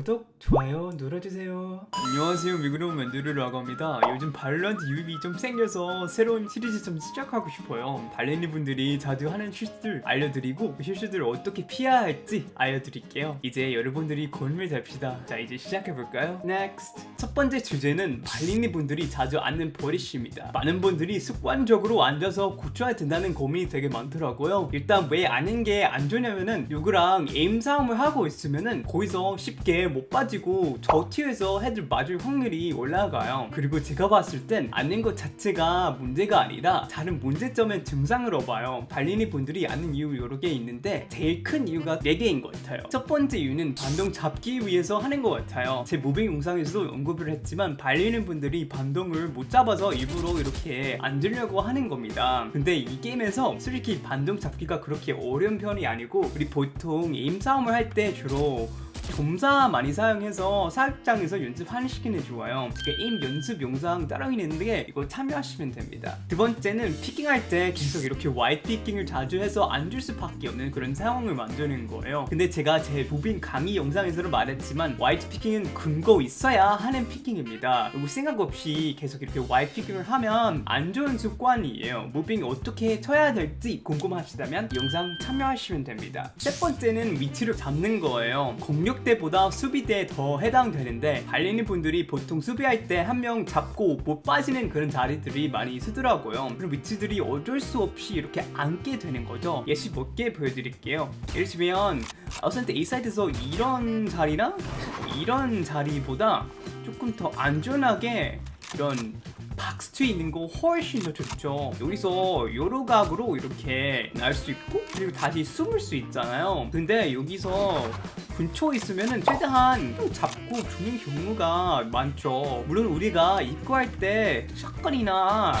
구독, 좋아요 눌러주세요. 안녕하세요. 미그로운 맨드르라고 합니다. 요즘 발런트 유입이 좀 생겨서 새로운 시리즈 좀 시작하고 싶어요. 발렌리 분들이 자주 하는 실수들 알려드리고 그 실수들을 어떻게 피해야 할지 알려드릴게요. 이제 여러분들이 고민을 잡시다. 자, 이제 시작해볼까요? Next. 첫 번째 주제는 발린리 분들이 자주 앉는 버릇입니다. 많은 분들이 습관적으로 앉아서 고쳐야 된다는 고민이 되게 많더라고요. 일단 왜 앉는 게 안 좋냐면은 누구랑 에임 싸움을 하고 있으면은 거기서 쉽게 못 빠지고 저 티에서 헤드 맞을 확률이 올라가요. 그리고 제가 봤을 땐 앉는 것 자체가 문제가 아니라 다른 문제점의 증상으로 봐요. 발린이 분들이 앉는 이유 여러 개 있는데 제일 큰 이유가 4개인 것 같아요. 첫 번째 이유는 반동 잡기 위해서 하는 것 같아요. 제 무빙 영상에서도 언급을 했지만 발리는 분들이 반동을 못 잡아서 일부러 이렇게 앉으려고 하는 겁니다. 근데 이 게임에서 솔직히 반동 잡기가 그렇게 어려운 편이 아니고 우리 보통 에임 싸움을 할 때 주로 점사 많이 사용해서 사육장에서 연습하는 시기는 좋아요. 그 게임 연습 영상 따로 있는데 이거 참여하시면 됩니다. 두 번째는 피킹할 때 계속 이렇게 와이드 피킹을 자주 해서 앉을 수밖에 없는 그런 상황을 만드는 거예요. 근데 제가 제 무빙 강의 영상에서도 말했지만 와이드 피킹은 근거 있어야 하는 피킹입니다. 그리고 생각 없이 계속 이렇게 와이드 피킹을 하면 안 좋은 습관이에요. 무빙 어떻게 쳐야 될지 궁금하시다면 영상 참여하시면 됩니다. 세 번째는 위치를 잡는 거예요. 공격 때보다 수비 때더 해당되는데 달리는 분들이 보통 수비할 때 한 명 잡고 못 빠지는 그런 자리들이 많이 있더라고요. 그런 위치들이 어쩔 수 없이 이렇게 앉게 되는 거죠. 예시 몇 개 보여드릴게요. 예를 들면 아웃사이드 A 사이드에서 이런 자리랑 이런 자리보다 조금 더 안전하게 이런 박스트에 있는 거 훨씬 더 좋죠. 여기서 여러 각으로 이렇게 날 수 있고 그리고 다시 숨을 수 있잖아요. 근데 여기서 근처에 있으면은 최대한 좀 잡고 죽는 경우가 많죠. 물론 우리가 입구할 때 샷건이나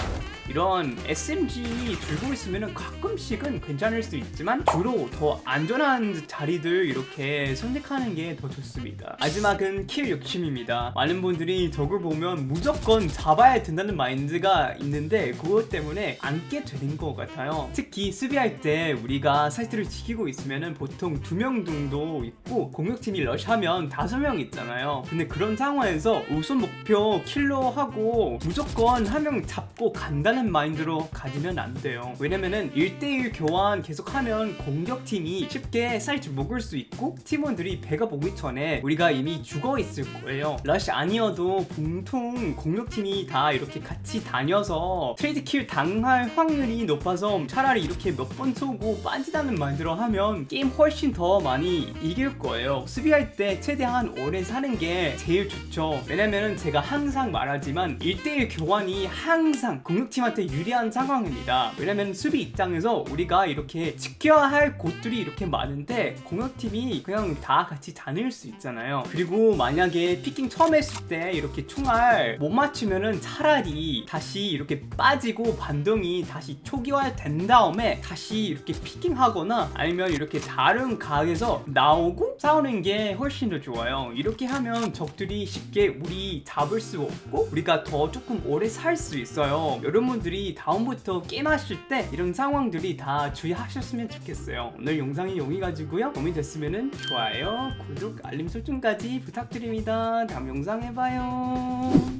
이런 SMG 들고 있으면 가끔씩은 괜찮을 수 있지만 주로 더 안전한 자리들 이렇게 선택하는 게 더 좋습니다. 마지막은 킬 욕심입니다. 많은 분들이 적을 보면 무조건 잡아야 된다는 마인드가 있는데 그것 때문에 앉게 되는 것 같아요. 특히 수비할 때 우리가 사이트를 지키고 있으면 보통 두 명 정도 있고 공격팀이 러시하면 다섯 명 있잖아요. 근데 그런 상황에서 우선 목표 킬로 하고 무조건 한 명 잡고 간다는 마인드로 가지면 안 돼요. 왜냐면은 1대1 교환 계속하면 공격팀이 쉽게 사이트 먹을 수 있고 팀원들이 배가 보기 전에 우리가 이미 죽어 있을 거예요. 러시 아니어도 보통 공격팀이 다 이렇게 같이 다녀서 트레이드 킬 당할 확률이 높아서 차라리 이렇게 몇 번 쏘고 빠지다는 마인드로 하면 게임 훨씬 더 많이 이길 거예요. 수비할 때 최대한 오래 사는 게 제일 좋죠. 왜냐면은 제가 항상 말하지만 1대1 교환이 항상 공격팀한테 유리한 상황입니다. 왜냐면 수비 입장에서 우리가 이렇게 지켜야 할 곳들이 이렇게 많은데 공격팀이 그냥 다 같이 다닐 수 있잖아요. 그리고 만약에 피킹 처음 했을 때 이렇게 총알 못 맞추면은 차라리 다시 이렇게 빠지고 반동이 다시 초기화 된 다음에 다시 이렇게 피킹하거나 아니면 이렇게 다른 각에서 나오고 싸우는 게 훨씬 더 좋아요. 이렇게 하면 적들이 쉽게 우리 잡을 수 없고 우리가 더 조금 오래 살 수 있어요. 여러분들이 다음부터 게임하실 때 이런 상황들이 다 주의하셨으면 좋겠어요. 오늘 영상이 여기가지고요. 도움이 됐으면 좋아요, 구독, 알림 설정까지 부탁드립니다. 다음 영상에 봐요.